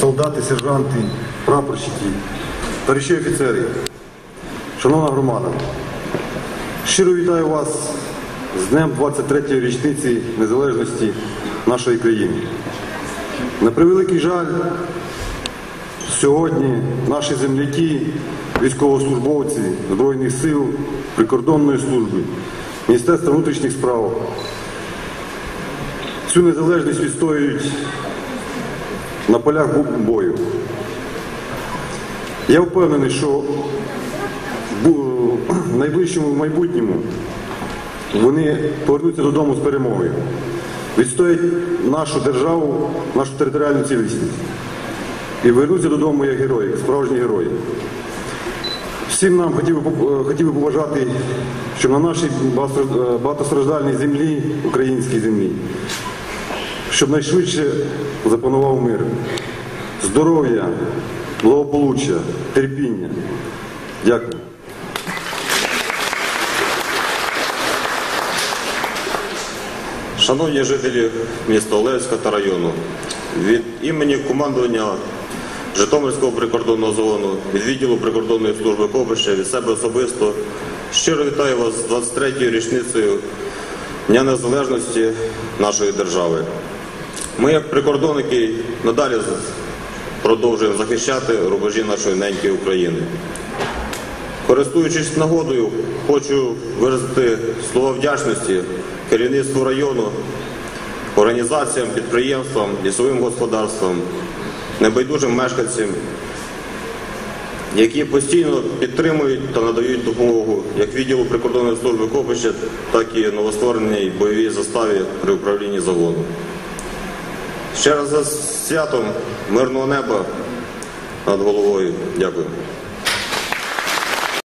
солдати, сержанти, прапорщики, товариші офіцери, шановна громада, щиро вітаю вас з днем 23-ї річниці незалежності нашої країни. На превеликий жаль, сьогодні наші земляки, військовослужбовці Збройних сил, прикордонної служби, Міністерства внутрішніх справ цю незалежність відстоюють на полях бою. Я впевнений, що в найближчому майбутньому вони повернуться додому з перемогою, відстоять нашу державу, нашу територіальну цілісність і вернуться додому як герої, як справжні герої. Всім нам хотів би, е, хотів би побажати, щоб на нашій багатостраждальній землі, українській землі, щоб найшвидше запанував мир, здоров'я, благополуччя, терпіння. Дякую. Шановні жителі міста Олевська та району, від імені командування Житомирського прикордонного зону, від відділу прикордонної служби Кобища, від себе особисто щиро вітаю вас з 23-ю річницею Дня Незалежності нашої держави. Ми, як прикордонники, надалі продовжуємо захищати рубежі нашої неньки України. Користуючись нагодою, хочу виразити слова вдячності керівництву району, організаціям, підприємствам, лісовим господарствам, небайдужим мешканцям, які постійно підтримують та надають допомогу як відділу прикордонної служби Копища, так і новоствореній бойовій заставі при управлінні загону. Ще раз за святом мирного неба над головою. Дякую.